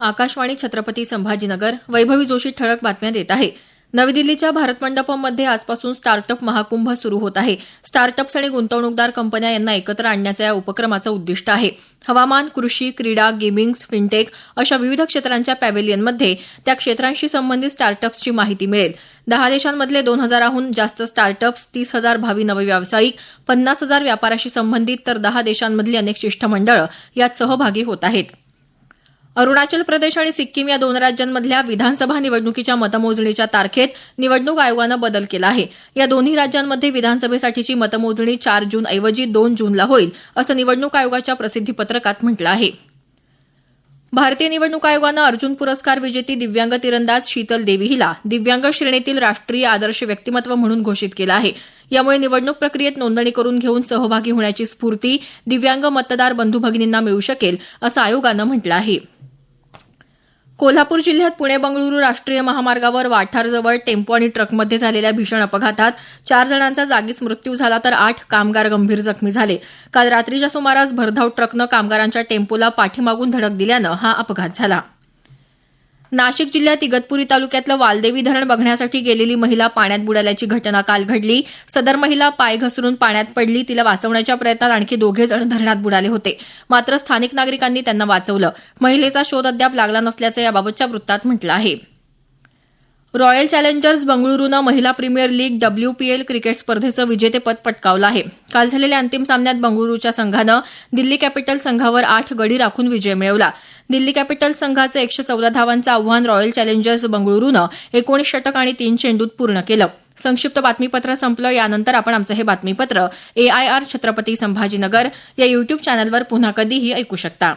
आकाशवाणी छत्रपती संभाजीनगर वैभवी जोशी ठळक बातम्या देत आहे. नवी दिल्लीच्या भारत मंडपमध्ये आजपासून स्टार्टअप महाकुंभ सुरू होत आहे. स्टार्टअप्स आणि गुंतवणूकदार कंपन्या यांना एकत्र आणण्याचं या उपक्रमाचं उद्दिष्ट आहे. हवामान कृषी क्रीडा गेमिंग्स फिनटेक अशा विविध क्षेत्रांच्या पॅव्हेलियनमध्ये त्या क्षेत्रांशी संबंधित स्टार्टअप्सची माहिती मिळेल. दहा देशांमधले दोन हजाराहून जास्त स्टार्टअप्स तीस हजार भावी नवव्यावसायिक पन्नास हजार व्यापाराशी संबंधित तर दहा देशांमधली अनेक शिष्टमंडळं यात सहभागी होत आहेत. अरुणाचल प्रदेश आणि सिक्कीम या दोन राज्यांमधल्या विधानसभा निवडणुकीच्या मतमोजणीच्या तारखेत निवडणूक आयोगानं बदल केला आहे. या दोन्ही राज्यांमध्ये विधानसभेसाठीची मतमोजणी चार जून ऐवजी दोन जूनला होईल असं निवडणूक आयोगाच्या प्रसिद्धीपत्रकात म्हटलं आहे. भारतीय निवडणूक आयोगानं अर्जुन पुरस्कार विजेती दिव्यांग तिरंदाज शीतल देवी हिला दिव्यांग श्रेणीतील राष्ट्रीय आदर्श व्यक्तिमत्व म्हणून घोषित केलं आहे. यामुळे निवडणूक प्रक्रियेत नोंदणी करून घेऊन सहभागी होण्याची स्फूर्ती दिव्यांग मतदार बंधू भगिनींना मिळू शकेल असं आयोगानं म्हटलं आहे. कोल्हापूर जिल्ह्यात पुणे बंगळुरू राष्ट्रीय महामार्गावर वाठारजवळ टेम्पो आणि ट्रकमध्ये झालेल्या भीषण अपघातात चार जणांचा जागीच मृत्यू झाला तर आठ कामगार गंभीर जखमी झाले. काल रात्रीच्या सुमारास भरधाव ट्रकनं कामगारांच्या टेम्पोला पाठीमागून धडक दिल्यानं हा अपघात झाला. नाशिक जिल्ह्यात इगतपुरी तालुक्यातलं वालदेवी धरण बघण्यासाठी गेलेली महिला पाण्यात बुडाल्याची घटना काल घडली. सदर महिला पाय घसरून पाण्यात पडली. तिला वाचवण्याच्या प्रयत्नात आणखी दोघे जण धरणात बुडाले होते. मात्र स्थानिक नागरिकांनी त्यांना वाचवलं. महिलेचा शोध अद्याप लागला नसल्याचं याबाबतच्या वृत्तात म्हटलं आहे. रॉयल चॅलेंजर्स बंगळुरूनं महिला प्रीमियर लीग डब्ल्यूपीएल क्रिकेट स्पर्धेचं विजेतेपद पटकावलं आहे. काल झालेल्या अंतिम सामन्यात बंगळुरूच्या संघानं दिल्ली कॅपिटल संघावर आठ गडी राखून विजय मिळवला. दिल्ली कॅपिटल संघाचं एकशे चौदा धावांचं आव्हान रॉयल चॅलेंजर्स बंगळुरूनं एकोणीस षटक आणि तीन चेंडूत पूर्ण केलं. संक्षिप्त बातमीपत्र संपलं. यानंतर आपण आमचं हे बातमीपत्र एआयआर छत्रपती संभाजीनगर या युट्यूब चॅनलवर पुन्हा कधीही ऐकू शकता.